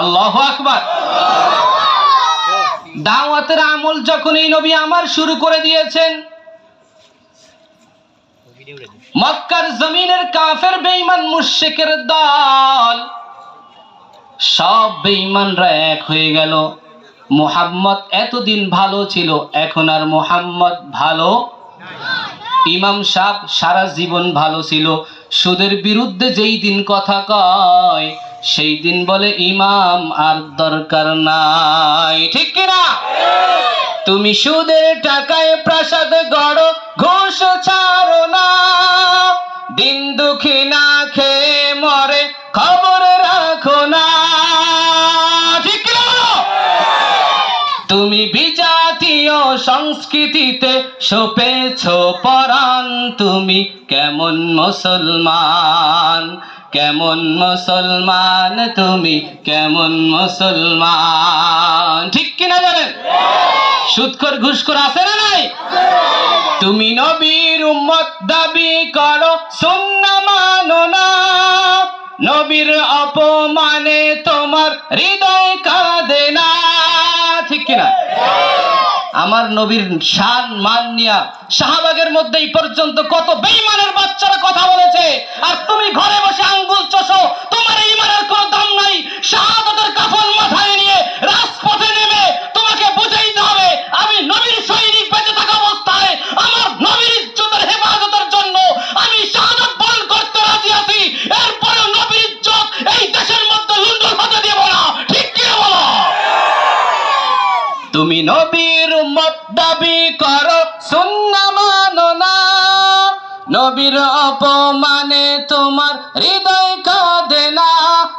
আল্লাহ আকবার। দাওয়াতের আমল যখন এই নবী আমার শুরু করে দিয়েছেন, মক্কার জমিনের কাফের বেঈমান মুশরিকের দল, সব বেঈমানরা এক হয়ে গেল। মোহাম্মদ এতদিন ভালো ছিল, এখন আর মোহাম্মদ ভালো ইমাম সাহ সারা জীবন ভালো ছিল। সুদের বিরুদ্ধে যেই দিন কথা কয় সেই দিন বলে ইমাম আর দরকার নাই। ঠিক কিনা তুমি সুদের টাকায় প্রাসাদ গড়, ঘুষ ছাড়ো না। দিন দুঃখী না খেয়ে মরে খবর রাখো না। ঠিক তুমি বিজাতীয় সংস্কৃতিতে সপেছ পরাণ, তুমি কেমন মুসলমান? কেমন মুসলমান তুমি? কেমন মুসলমান? ঠিক কিনা জানেন? সুৎখর ঘুষখোর আছে না নাই? তুমি নবীর উম্মত দাবি করো, সুন্না মানো না। নবীর অপমানে তোমার হৃদয় কাঁদে না। ঠিক কিনা? আমার নবীর শান, মান নিয়া শাহবাগের মধ্যে এই পর্যন্ত কত বেইমানের বাচ্চারা কথা বলেছে। আর তুমি ঘরে বসে আঙ্গুল চষো, তোমার ইমানের কোনো দাম নাই। শাহাদাতের কাফন মাথায় নিয়ে রাজপথে নেমে তোমাকে বুঝাইতে হবে আমি নবীর সৈনিক বেঁচে থাকা অবস্থায় আমার নবীর ইজ্জতের হেফাজতের জন্য আমি শাহাদাত বরণ করতে রাজি আছি এরপরে নবীর ইজ্জত এই দেশের মধ্যে লুন্ডন হতে দেব না ঠিক কি বলো তুমি নবীর উম্মত দাবি করো, সুন্না মানো না। নবীর অপমানে তোমার হৃদয় কাঁদে না।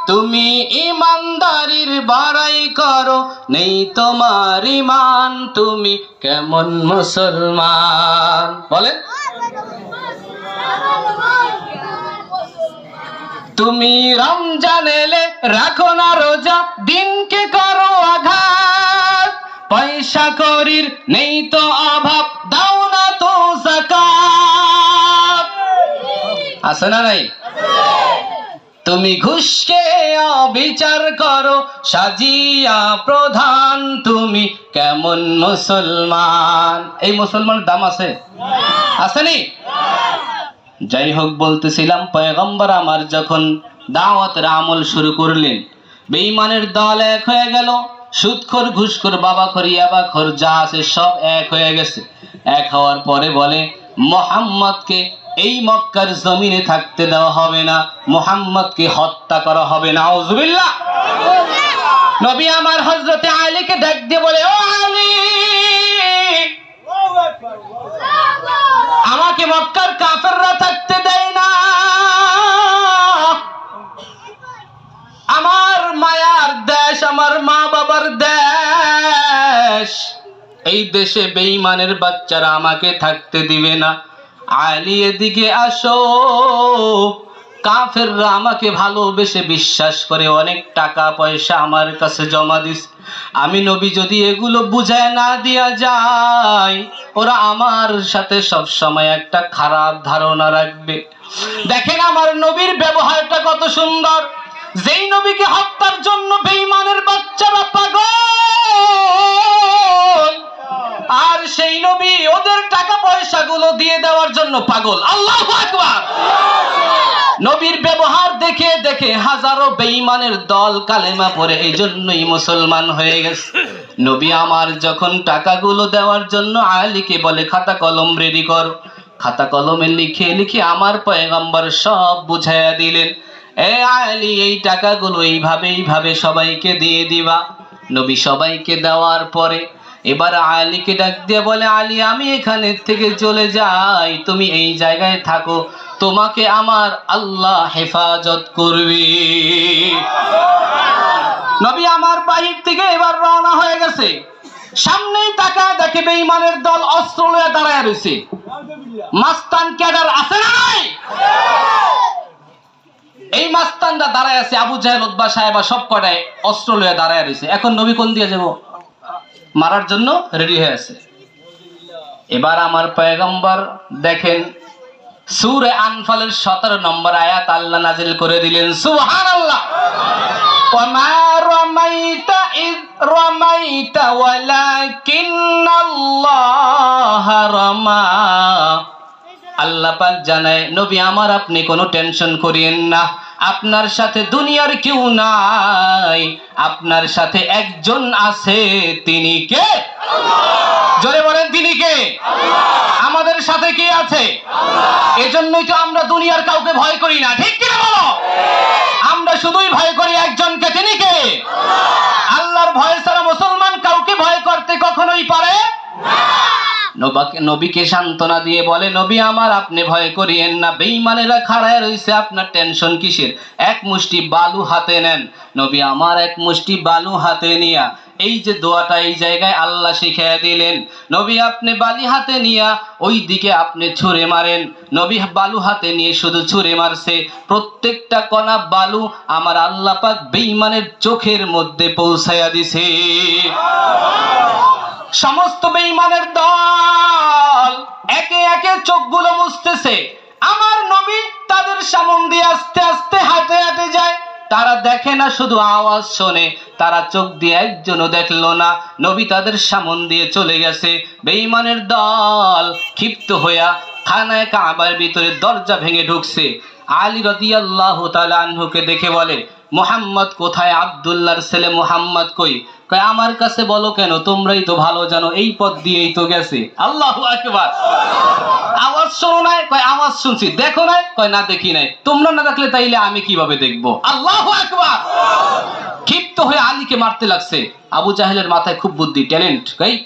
তুমি ইমানদারির বাড়াই করো, নেই তোমার ইমান। তুমি কেমন মুসলমান? বলেন। তুমি রমজান এলে রাখো না রোজা, দিনকে করো আঘাত। পয়সা করির নেই তো অভাব, দাও না তো জাকাত। আছে না নাই? তুমি ঘুষকে অবিচার করো, সাজিয়া প্রধান তুমি কেমন মুসলমান? এই মুসলমানের দাম আছে? আসেনি যাই হোক বলতেছিলাম, পয়গম্বর আমার যখন দাওয়াতের আমল শুরু করলেন বেঈমানের দল এক হয়ে গেল। সুদখোর ঘুষখোর বাবাখোর ইয়াবাখোর যা আছে সব এক হয়ে গেছে। এক হওয়ার পরে বলে মোহাম্মদকে এই মক্কার জমিনে থাকতে দেওয়া হবে না। মোহাম্মদকে হত্যা করা হবে না। আউজুবিল্লাহ নবী আমার হজরতে আলীকে ডাক দিয়ে বলে ও আলী আমাকে মক্কার কাফেররা দেশে বেঈমানের বাচ্চারা আমাকে থাকতে দিবে না। আলী, এদিকে আসো। কাফেররা আমাকে ভালোবেসে বিশ্বাস করে, অনেক টাকা, পয়সা আমার কাছে জমা দিস। আমি নবী, যদি এগুলো বুঝায় না দিয়া যায়, ওরা আমার সাথে সব সময় একটা খারাপ ধারণা রাখবে। দেখেন আমার নবীর ব্যবহারটা কত সুন্দর। যেই নবীকে হত্যার জন্য বেঈমানের বাচ্চারা পাগল আর সেই নবী ওদের টাকা পয়সাগুলো দিয়ে দেওয়ার জন্য পাগল। আল্লাহ নবীর ব্যবহার দেখে দেখে হাজারো বেঈমানের দল কালেমা পরে এই জন্যই মুসলমান হয়ে গেছে। নবী আমার যখন টাকাগুলো দেওয়ার জন্য আলীকে বলে, খাতা কলম রেডি করো। খাতা কলমে লিখে লিখে আমার পয়গম্বর সব বুঝাইয়া দিলেন, এ আলী, এই টাকাগুলো এইভাবে এইভাবে সবাইকে দিয়ে দিবা। নবী সবাইকে দেওয়ার পরে এবার আলীকে ডাক দিয়ে বলে, আলী, আমি এখানে থেকে চলে যাই। তুমি এই জায়গায় থাকো। তোমাকে আমার আল্লাহ হেফাজত করবে। নবী আমার বাহির থেকে এবার রওনা হয়ে গেছে। সামনেই তাকা দেখে বেঈমানের দল অস্ত্র লয়ে দাঁড়ায় রয়েছে। মাস্তান ক্যাডার আছে না নাই? এই মাস্তানরা দাঁড়ায় আছে। আবু জাহেল উদ্বা সাহেবা সব কটায় অস্ত্র লয়ে দাঁড়ায় রয়েছে। এখন নবী কোন দিয়ে যাব? মারার জন্য রেডি হয়ে আছে এবার আমার পয়গম্বর দেখেন সূরা আনফালের 17 নম্বর আয়াত আল্লাহ নাজিল করে দিলেন সুবহানাল্লাহ وما رميت إذ رميت ولكن الله رمى আল্লাহ পাক জানায় নবী আমার আপনি কোনো টেনশন করিয়েন না আপনার সাথে দুনিয়ার কেউ নাই। আপনার সাথে একজন আছে, তিনি কে? জোরে বলেন, তিনি কে? আমাদের সাথে কে আছে? এজন্যই তো আমরা দুনিয়ার কাউকে ভয় করি না। ঠিক কিনা বলো? আমরা শুধুই ভয় করি একজনকে, তিনি কে? আল্লাহর ভয় ছাড়া মুসলমান কাউকে ভয় করতে কখনোই পারে নবাকে নবীকে সান্ত্বনা দিয়ে বলে, নবী আমার, আপনি ভয় করিয়েন না। বেঈমানেরা খাড়ায় রইছে, আপনার টেনশন কিসের? এক মুষ্টি বালু হাতে নেন। নবী আমার, এক মুষ্টি বালু হাতে নিয়া, এই যে দোয়াটা এই জায়গায় আল্লাহ শিখিয়ে দিলেন। নবী আপনি বালি হাতে নিয়া, ওই দিকে আপনি ছুঁড়ে মারেন। নবী বালু হাতে নিয়ে শুধু ছুঁড়ে মারছে। প্রত্যেকটা কণা বালু আমার আল্লাহ পাক বেঈমানের চোখের মধ্যে পৌঁছায়া দিছে। সমস্ত বেঈমানের দল একে একে চোখগুলো মুছতেছে। আমার নবী তাদের সামন দিয়ে আস্তে আস্তে হাঁটে হাঁটে যায়। তারা দেখে না, শুধু আওয়াজ শোনে। তারা চোখ দিয়ে একজনও দেখল না। নবী তাদের সামন দিয়ে চলে গেছে। বেঈমানের দল ক্ষিপ্ত হইয়া খানায় কাবার ভিতরে দরজা ভেঙে ঢুকছে। আলী রদিয়াল্লাহু তাআলা আনহুকে দেখে বলে, মোহাম্মদ কোথায়? আব্দুল্লাহর ছেলে মোহাম্মদ কই? কয়, আমার কাছে বলো কেন? তোমরাই তো ভালো জানো, এই পথ দিয়েই তো গেছে। আল্লাহ আকবার। আওয়াজ শোনো নাই? কয়, আওয়াজ শুনছি। দেখো নাই? কয়, না, দেখি নাই। তোমরা না দেখলে তাইলে আমি কীভাবে দেখব? আল্লাহ আকবার! ক্ষিপ্ত হয়ে আলীকে মারতে লাগছে। আবু জাহেলের মাথায় খুব বুদ্ধি, ট্যালেন্ট। কই,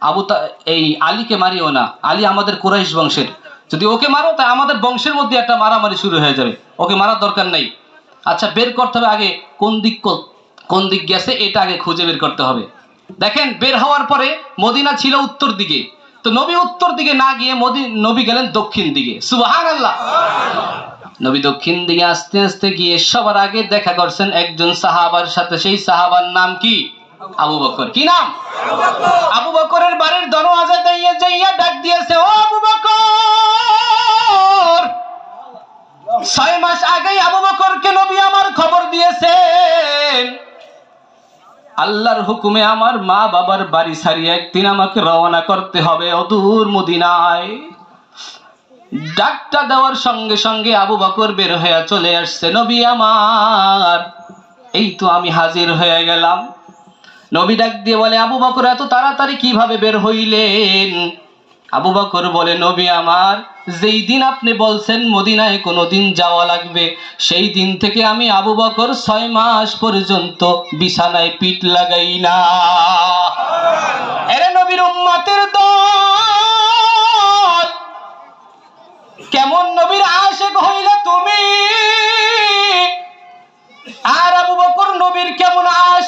আবু এই আলীকে মারিও না। আলী আমাদের কুরাইশ বংশের। যদি ওকে মারো, তাই আমাদের বংশের মধ্যে একটা মারামারি শুরু হয়ে যাবে। ওকে মারার দরকার নেই। আচ্ছা বের করতে হবে আগে কোন দিক কোন দিক গেছে, এটা আগে খুঁজে বের করতে হবে। দেখেন, বের হওয়ার পরে মদিনা ছিল উত্তর দিকে। তো নবী উত্তর দিকে না গিয়ে মদি, নবী গেলেন দক্ষিণ দিকে। সুবাহান আল্লাহ নবী দক্ষিণ দিকে আস্তে আস্তে গিয়ে সবার আগে দেখা করছেন একজন সাহাবার সাথে। সেই সাহাবার নাম কি? আবু বকর। কি নাম? আবু বকরের বাড়ির দরওয়াজা যাইয়া ডাক দিয়েছে, ও আবু বকর! ছয় মাস আগেই আবু বকরকে নবী আমার খবর দিয়েছেন আল্লাহর হুকুমে আমার মা বাবার বাড়ি ছাড়িয়ে একদিন আমাকে রওনা করতে হবে অদূর মদিনায়। ডাকটা দেওয়ার সঙ্গে সঙ্গে আবু বকর বের হয়ে চলে আসছে, নবী আমার, এই তো আমি হাজির হয়ে গেলাম। নবী ডাক দিয়ে বলে, আবু বকর, এত তাড়াতাড়ি কীভাবে বের হইলেন? আবু বকর বলে, নবী আমার, যেই দিন আপনি বলছেন মদিনায় কোনো দিন যাওয়া লাগবে, সেই দিন থেকে আমি আবু বকর ছয় মাস পর্যন্ত বিছানায় পিঠ লাগাই না। এরে নবীর উম্মাতের দল, কেমন নবীর আশেক হইলে তুমি? আর আবু বকর নবীর কেমন আশেক